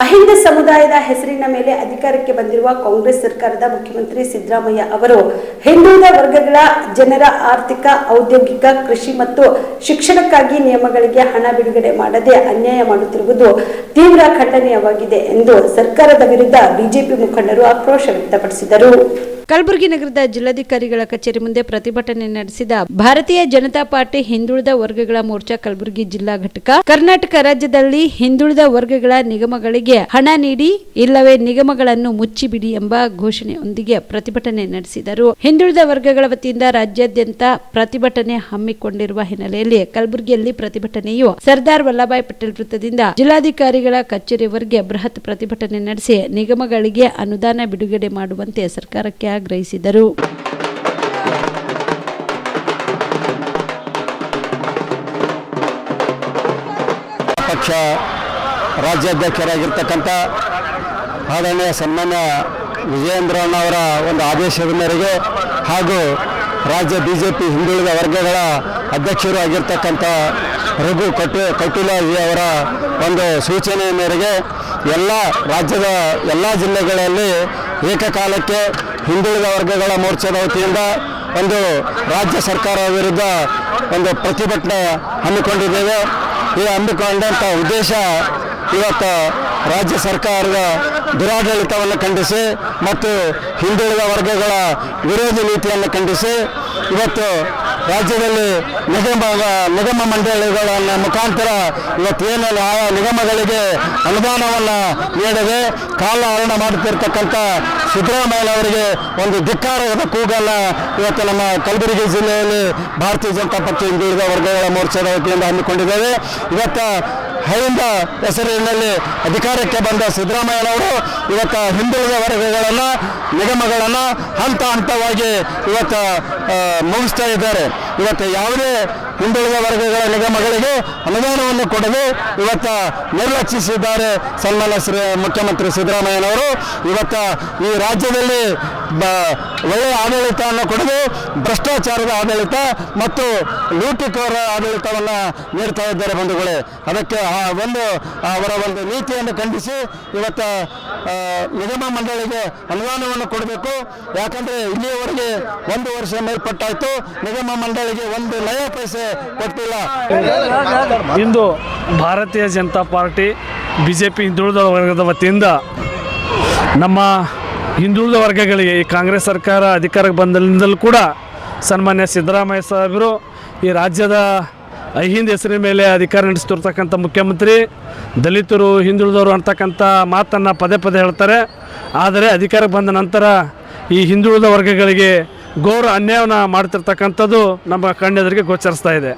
ಅಹಿಂದ ಸಮುದಾಯದ ಹೆಸರಿನ ಮೇಲೆ ಅಧಿಕಾರಕ್ಕೆ ಬಂದಿರುವ ಕಾಂಗ್ರೆಸ್ ಸರ್ಕಾರದ ಮುಖ್ಯಮಂತ್ರಿ ಸಿದ್ದರಾಮಯ್ಯ ಅವರು ಹಿಂದುಳಿದ ವರ್ಗಗಳ ಜನರ ಆರ್ಥಿಕ, ಔದ್ಯೋಗಿಕ, ಕೃಷಿ ಮತ್ತು ಶಿಕ್ಷಣಕ್ಕಾಗಿ ನಿಯಮಗಳಿಗೆ ಹಣ ಬಿಡುಗಡೆ ಮಾಡದೆ ಅನ್ಯಾಯ ಮಾಡುತ್ತಿರುವುದು ತೀವ್ರ ಖಂಡನೀಯವಾಗಿದೆ ಎಂದು ಸರ್ಕಾರದ ವಿರುದ್ಧ ಬಿಜೆಪಿ ಮುಖಂಡರು ಆಕ್ರೋಶ ವ್ಯಕ್ತಪಡಿಸಿದರು. ಕಲಬುರಗಿ ನಗರದ ಜಿಲ್ಲಾಧಿಕಾರಿಗಳ ಕಚೇರಿ ಮುಂದೆ ಪ್ರತಿಭಟನೆ ನಡೆಸಿದ ಭಾರತೀಯ ಜನತಾ ಪಾರ್ಟಿ ಹಿಂದುಳಿದ ವರ್ಗಗಳ ಮೋರ್ಚಾ ಕಲಬುರಗಿ ಜಿಲ್ಲಾ ಘಟಕ, ಕರ್ನಾಟಕ ರಾಜ್ಯದಲ್ಲಿ ಹಿಂದುಳಿದ ವರ್ಗಗಳ ನಿಗಮಗಳಿಗೆ ಹಣ ನೀಡಿ, ಇಲ್ಲವೇ ನಿಗಮಗಳನ್ನು ಮುಚ್ಚಿಬಿಡಿ ಎಂಬ ಘೋಷಣೆಯೊಂದಿಗೆ ಪ್ರತಿಭಟನೆ ನಡೆಸಿದರು. ಹಿಂದುಳಿದ ವರ್ಗಗಳ ವತಿಯಿಂದ ರಾಜ್ಯಾದ್ಯಂತ ಪ್ರತಿಭಟನೆ ಹಮ್ಮಿಕೊಂಡಿರುವ ಹಿನ್ನೆಲೆಯಲ್ಲಿ ಕಲಬುರಗಿಯಲ್ಲಿ ಪ್ರತಿಭಟನೆಯು ಸರ್ದಾರ್ ವಲ್ಲಭಾಯ್ ಪಟೇಲ್ ವೃತ್ತದಿಂದ ಜಿಲ್ಲಾಧಿಕಾರಿಗಳ ಕಚೇರಿವರೆಗೆ ಬೃಹತ್ ಪ್ರತಿಭಟನೆ ನಡೆಸಿ ನಿಗಮಗಳಿಗೆ ಅನುದಾನ ಬಿಡುಗಡೆ ಮಾಡುವಂತೆ ಸರ್ಕಾರಕ್ಕೆ ಆಗ್ರಹಿಸಿದರು. ಪಕ್ಷ ರಾಜ್ಯಾಧ್ಯಕ್ಷರಾಗಿರ್ತಕ್ಕಂಥ ಆದರಣೀಯ ಸನ್ಮಾನ್ಯ ವಿಜಯೇಂದ್ರಣ್ಣವರ ಒಂದು ಆದೇಶದ ಮೇರೆಗೆ ಹಾಗೂ ರಾಜ್ಯ ಬಿ ಜೆ ಪಿ ಹಿಂದುಳಿದ ವರ್ಗಗಳ ಅಧ್ಯಕ್ಷರು ಆಗಿರ್ತಕ್ಕಂಥ ರಘು ಕಟು ಕಟೀಲಾಜಿ ಅವರ ಒಂದು ಸೂಚನೆಯ ಮೇರೆಗೆ ಎಲ್ಲ ರಾಜ್ಯದ ಎಲ್ಲ ಜಿಲ್ಲೆಗಳಲ್ಲಿ ಏಕಕಾಲಕ್ಕೆ ಹಿಂದುಳಿದ ವರ್ಗಗಳ ಮೋರ್ಚಾದ ವತಿಯಿಂದ ಒಂದು ರಾಜ್ಯ ಸರ್ಕಾರ ವಿರುದ್ಧ ಒಂದು ಪ್ರತಿಭಟನೆ ಹಮ್ಮಿಕೊಂಡಿದ್ದೇವೆ. ಈ ಹಮ್ಮಿಕೊಂಡಂಥ ಉದ್ದೇಶ ಇವತ್ತು ರಾಜ್ಯ ಸರ್ಕಾರದ ದುರಾಡಳಿತವನ್ನು ಖಂಡಿಸಿ ಮತ್ತು ಹಿಂದುಳಿದ ವರ್ಗಗಳ ವಿರೋಧಿ ನೀತಿಯನ್ನು ಖಂಡಿಸಿ ಇವತ್ತು ರಾಜ್ಯದಲ್ಲಿ ನಿಗಮ ನಿಗಮ ಮಂಡಳಿಗಳ ಮುಖಾಂತರ ಇವತ್ತೇನು ಆಯಾ ನಿಗಮಗಳಿಗೆ ಅನುದಾನವನ್ನು ನೀಡದೆ ಕಾಲ ಹರಣ ಮಾಡುತ್ತಿರ್ತಕ್ಕಂಥ ಸಿದ್ದರಾಮಯ್ಯನವರಿಗೆ ಒಂದು ಧಿಕ್ಕಾರದ ಕೂಗನ್ನು ಇವತ್ತು ನಮ್ಮ ಕಲಬುರಗಿ ಜಿಲ್ಲೆಯಲ್ಲಿ ಭಾರತೀಯ ಜನತಾ ಪಕ್ಷ ಹಿಂದುಳಿದ ವರ್ಗಗಳ ಮೋರ್ಚಾದ ವತಿಯಿಂದ ಹಮ್ಮಿಕೊಂಡಿದ್ದೇವೆ. ಇವತ್ತು ಹೈಂದ ಹೆಸರಿನಲ್ಲಿ ಅಧಿಕಾರಕ್ಕೆ ಬಂದ ಸಿದ್ದರಾಮಯ್ಯನವರು ಇವತ್ತು ಹಿಂದುಳಿದ ವರ್ಗಗಳನ್ನು, ನಿಗಮಗಳನ್ನು ಹಂತ ಹಂತವಾಗಿ ಇವತ್ತು ಮುಗಿಸ್ತಾ ಇದ್ದಾರೆ. ಇವತ್ತು ಯಾವುದೇ ಹಿಂದುಳಿದ ವರ್ಗಗಳ ನಿಗಮಗಳಿಗೆ ಅನುದಾನವನ್ನು ಕೊಡದೆ ಇವತ್ತು ನಿರ್ಲಕ್ಷಿಸಿದ್ದಾರೆ ಸನ್ಮಾನ್ಯ ಮುಖ್ಯಮಂತ್ರಿ ಸಿದ್ದರಾಮಯ್ಯನವರು. ಇವತ್ತು ಈ ರಾಜ್ಯದಲ್ಲಿ ಬ, ಒಳ್ಳೆಯ ಆಡಳಿತವನ್ನು ಕೊಡದೆ, ಭ್ರಷ್ಟಾಚಾರದ ಆಡಳಿತ ಮತ್ತು ಲೂಟಿಕೋರ ಆಡಳಿತವನ್ನು ನೀಡ್ತಾ ಇದ್ದಾರೆ ಬಂಧುಗಳೇ. ಅದಕ್ಕೆ ಆ ಒಂದು ಅವರ ಒಂದು ನೀತಿಯನ್ನು ಖಂಡಿಸಿ ಇವತ್ತು ನಿಗಮ ಮಂಡಳಿಗೆ ಅನುದಾನವನ್ನು ಕೊಡಬೇಕು. ಯಾಕಂದರೆ ಇಲ್ಲಿಯವರೆಗೆ ಒಂದು ವರ್ಷ ಮೇಲ್ಪಟ್ಟಾಯಿತು, ನಿಗಮ ಮಂಡಳಿಗೆ ಒಂದು ನಯ ಪೈಸೆ ಕೊಟ್ಟಿಲ್ಲ. ಇಂದು Bharatiya Janata Party B J P ಹಿಂದುಳಿದ ವರ್ಗದ ವತಿಯಿಂದ ನಮ್ಮ ಹಿಂದುಳಿದ ವರ್ಗಗಳಿಗೆ ಈ ಕಾಂಗ್ರೆಸ್ ಸರ್ಕಾರ ಅಧಿಕಾರಕ್ಕೆ ಬಂದಲ್ಲಿಂದಲೂ ಕೂಡ ಸನ್ಮಾನ್ಯ ಸಿದ್ದರಾಮಯ್ಯ ಸಾಹೇಬರು ಈ ರಾಜ್ಯದ ಅಹಿಂದ ಹೆಸರಿನ ಮೇಲೆ ಅಧಿಕಾರ ನಡೆಸ್ತಿರ್ತಕ್ಕಂಥ ಮುಖ್ಯಮಂತ್ರಿ, ದಲಿತರು, ಹಿಂದುಳಿದವರು ಅಂತಕ್ಕಂಥ ಮಾತನ್ನು ಪದೇ ಪದೇ ಹೇಳ್ತಾರೆ. ಆದರೆ ಅಧಿಕಾರಕ್ಕೆ ಬಂದ ನಂತರ ಈ ಹಿಂದುಳಿದ ವರ್ಗಗಳಿಗೆ ಘೋರ ಅನ್ಯಾಯವನ್ನು ಮಾಡ್ತಿರ್ತಕ್ಕಂಥದ್ದು ನಮ್ಮ ಕಣ್ಣೆದುರಿಗೆ ಗೋಚರಿಸ್ತಾ ಇದೆ.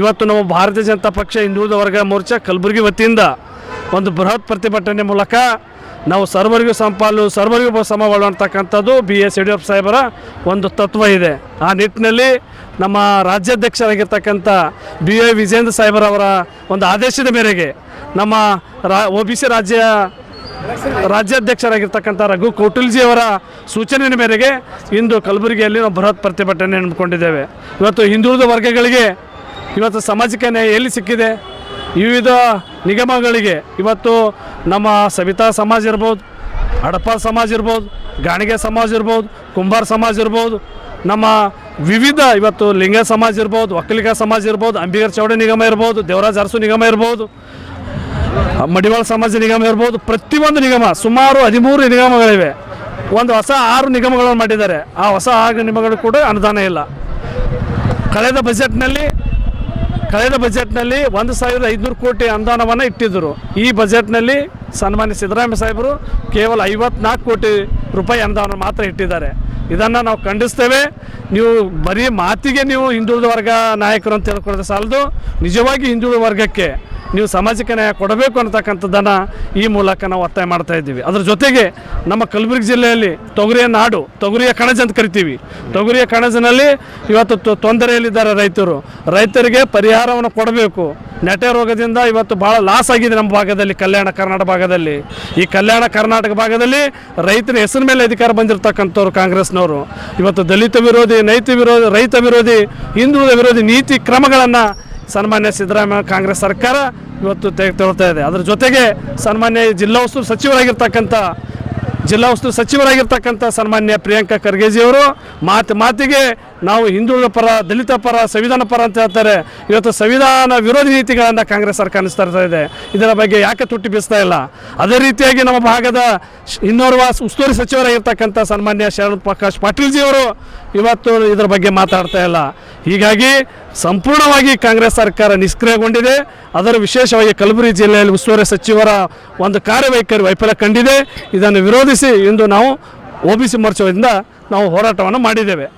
ಇವತ್ತು ನಮ್ಮ ಭಾರತೀಯ ಜನತಾ ಪಕ್ಷ ಹಿಂದುಳಿದ ವರ್ಗ ಮೋರ್ಚಾ ಕಲಬುರಗಿ ವತಿಯಿಂದ ಒಂದು ಬೃಹತ್ ಪ್ರತಿಭಟನೆ ಮೂಲಕ ನಾವು ಸರ್ವರಿಗೂ ಸಂಪಾಲು, ಸರ್ವರಿಗೂ ಸಮಬಾಳು ಅಂತಕ್ಕಂಥದ್ದು ಬಿ. ಎಸ್. ಯಡಿಯೂರಪ್ಪ ಸಾಹೇಬರ ಒಂದು ತತ್ವ ಇದೆ. ಆ ನಿಟ್ಟಿನಲ್ಲಿ ನಮ್ಮ ರಾಜ್ಯಾಧ್ಯಕ್ಷರಾಗಿರ್ತಕ್ಕಂಥ ಬಿ. ಎ ವಿಜೇಂದ್ರ ಸಾಹೇಬರವರ ಒಂದು ಆದೇಶದ ಮೇರೆಗೆ ನಮ್ಮ ರಾ ಒ ಬಿ ಸಿ ರಾಜ್ಯ ರಾಜ್ಯಾಧ್ಯಕ್ಷರಾಗಿರ್ತಕ್ಕಂಥ ರಘು ಕೌಟಿಲ್ಜಿ ಅವರ ಸೂಚನೆಯ ಮೇರೆಗೆ ಇಂದು ಕಲಬುರಗಿಯಲ್ಲಿ ನಾವು ಬೃಹತ್ ಪ್ರತಿಭಟನೆ ಹಮ್ಮಿಕೊಂಡಿದ್ದೇವೆ ಇವತ್ತು ಹಿಂದುಳಿದ ವರ್ಗಗಳಿಗೆ ಇವತ್ತು ಸಾಮಾಜಿಕ ನ್ಯಾಯ ಎಲ್ಲಿ ಸಿಕ್ಕಿದೆ? ವಿವಿಧ ನಿಗಮಗಳಿಗೆ ಇವತ್ತು ನಮ್ಮ ಸವಿತಾ ಸಮಾಜ ಇರ್ಬೋದು, ಹಡಪ್ಪ ಸಮಾಜ ಇರ್ಬೋದು, ಗಾಣಿಗೆ ಸಮಾಜ ಇರ್ಬೋದು, ಕುಂಬಾರ ಸಮಾಜ ಇರ್ಬೋದು, ನಮ್ಮ ವಿವಿಧ ಇವತ್ತು ಲಿಂಗ ಸಮಾಜ ಇರ್ಬೋದು ಒಕ್ಕಲಿಗ ಸಮಾಜ ಇರ್ಬೋದು, ಅಂಬಿಗರ್ ಚೌಡಿ ನಿಗಮ ಇರ್ಬೋದು, ದೇವರಾಜ ಅರಸು ನಿಗಮ ಇರ್ಬೋದು, ಮಡಿವಾಳ ಸಮಾಜ ನಿಗಮ ಇರ್ಬೋದು, ಪ್ರತಿಯೊಂದು ನಿಗಮ ಸುಮಾರು ಹದಿಮೂರು ನಿಗಮಗಳಿವೆ. ಒಂದು ಹೊಸ ಆರು ನಿಗಮಗಳನ್ನು ಮಾಡಿದ್ದಾರೆ. ಆ ಹೊಸ ಆರು ನಿಗಮಗಳು ಕೂಡ ಅನುದಾನ ಇಲ್ಲ. ಕಳೆದ ಬಜೆಟ್ನಲ್ಲಿ ಕಳೆದ ಬಜೆಟ್ನಲ್ಲಿ ಒಂದು ಸಾವಿರದ ಐದುನೂರು ಕೋಟಿ ಅನುದಾನವನ್ನು ಇಟ್ಟಿದ್ದರು. ಈ ಬಜೆಟ್ನಲ್ಲಿ ಸನ್ಮಾನ್ಯ ಸಿದ್ದರಾಮಯ್ಯ ಸಾಹೇಬರು ಕೇವಲ ಐವತ್ನಾಲ್ಕು ಕೋಟಿ ರೂಪಾಯಿ ಅನುದಾನ ಮಾತ್ರ ಇಟ್ಟಿದ್ದಾರೆ. ಇದನ್ನು ನಾವು ಖಂಡಿಸ್ತೇವೆ. ನೀವು ಬರೀ ಮಾತಿಗೆ ನೀವು ಹಿಂದುಳಿದ ವರ್ಗ ನಾಯಕರು ಅಂತ ಹೇಳ್ಕೊಳ್ಳೋದು ಸಾಲದು. ನಿಜವಾಗಿ ಹಿಂದುಳಿದ ವರ್ಗಕ್ಕೆ ನೀವು ಸಾಮಾಜಿಕ ನ್ಯಾಯ ಕೊಡಬೇಕು ಅನ್ನತಕ್ಕಂಥದ್ದನ್ನು ಈ ಮೂಲಕ ನಾವು ಒತ್ತಾಯ ಮಾಡ್ತಾ ಇದ್ದೀವಿ. ಅದ್ರ ಜೊತೆಗೆ ನಮ್ಮ ಕಲಬುರಗಿ ಜಿಲ್ಲೆಯಲ್ಲಿ ತೊಗರಿಯ ನಾಡು, ತೊಗರಿಯ ಕಣಜ ಅಂತ ಕರಿತೀವಿ. ತೊಗರಿಯ ಕಣಜನಲ್ಲಿ ಇವತ್ತು ತೊಂದರೆಯಲ್ಲಿದ್ದಾರೆ ರೈತರು. ರೈತರಿಗೆ ಪರಿಹಾರವನ್ನು ಕೊಡಬೇಕು. ನೆಟೆ ರೋಗದಿಂದ ಇವತ್ತು ಭಾಳ ಲಾಸ್ ಆಗಿದೆ ನಮ್ಮ ಭಾಗದಲ್ಲಿ, ಕಲ್ಯಾಣ ಕರ್ನಾಟಕ ಭಾಗದಲ್ಲಿ. ಈ ಕಲ್ಯಾಣ ಕರ್ನಾಟಕ ಭಾಗದಲ್ಲಿ ರೈತರ ಹೆಸರು ಮೇಲೆ ಅಧಿಕಾರ ಬಂದಿರತಕ್ಕಂಥವ್ರು ಕಾಂಗ್ರೆಸ್ನವರು. ಇವತ್ತು ದಲಿತ ವಿರೋಧಿ ನೈತ ವಿರೋಧಿ, ರೈತ ವಿರೋಧಿ, ಹಿಂದುಳಿದ ವಿರೋಧಿ ನೀತಿ ಕ್ರಮಗಳನ್ನು ಸನ್ಮಾನ್ಯ ಸಿದ್ದರಾಮಯ್ಯ ಕಾಂಗ್ರೆಸ್ ಸರ್ಕಾರ ಇವತ್ತು ತೆಗೆದುಕೊಳ್ತಾ ಇದೆ. ಅದರ ಜೊತೆಗೆ ಸನ್ಮಾನ್ಯ ಜಿಲ್ಲಾ ಉಸ್ತುವಾರಿ ಸಚಿವರಾಗಿರ್ತಕ್ಕಂಥ, ಜಿಲ್ಲಾ ಉಸ್ತುವಾರಿ ಸಚಿವರಾಗಿರ್ತಕ್ಕಂಥ ಸನ್ಮಾನ್ಯ ಪ್ರಿಯಾಂಕಾ ಖರ್ಗೆಜಿಯವರು ಮಾತು ಮಾತಿಗೆ ನಾವು ಹಿಂದುಳಿದ ಪರ, ದಲಿತ ಪರ, ಸಂವಿಧಾನ ಪರ ಅಂತ ಹೇಳ್ತಾರೆ. ಇವತ್ತು ಸಂವಿಧಾನ ವಿರೋಧಿ ನೀತಿಗಳನ್ನು ಕಾಂಗ್ರೆಸ್ ಸರ್ಕಾರ ಅನಿಸ್ತಾ ಇದೆ. ಇದರ ಬಗ್ಗೆ ಯಾಕೆ ತುಟ್ಟಿ ಬೀಸ್ತಾ ಇಲ್ಲ? ಅದೇ ರೀತಿಯಾಗಿ ನಮ್ಮ ಭಾಗದ ಇನ್ನೋರ್ವ ಉಸ್ತುವಾರಿ ಸಚಿವರಾಗಿರ್ತಕ್ಕಂಥ ಸನ್ಮಾನ್ಯ ಶರಣ್ ಪ್ರಕಾಶ್ ಪಾಟೀಲ್ಜಿಯವರು ಇವತ್ತು ಇದರ ಬಗ್ಗೆ ಮಾತಾಡ್ತಾ ಇಲ್ಲ. ಹೀಗಾಗಿ ಸಂಪೂರ್ಣವಾಗಿ ಕಾಂಗ್ರೆಸ್ ಸರ್ಕಾರ ನಿಷ್ಕ್ರಿಯಗೊಂಡಿದೆ. ಅದರ ವಿಶೇಷವಾಗಿ ಕಲಬುರಗಿ ಜಿಲ್ಲೆಯಲ್ಲಿ ಉಸ್ತುವಾರಿ ಸಚಿವರ ಒಂದು ಕಾರ್ಯವೈಖರಿ ವೈಫಲ್ಯ ಕಂಡಿದೆ. ಇದನ್ನು ವಿರೋಧಿಸಿ ಇಂದು ನಾವು ಒ ಬಿ ಸಿ ಮೋರ್ಚಾದಿಂದ ನಾವು ಹೋರಾಟವನ್ನು ಮಾಡಿದ್ದೇವೆ.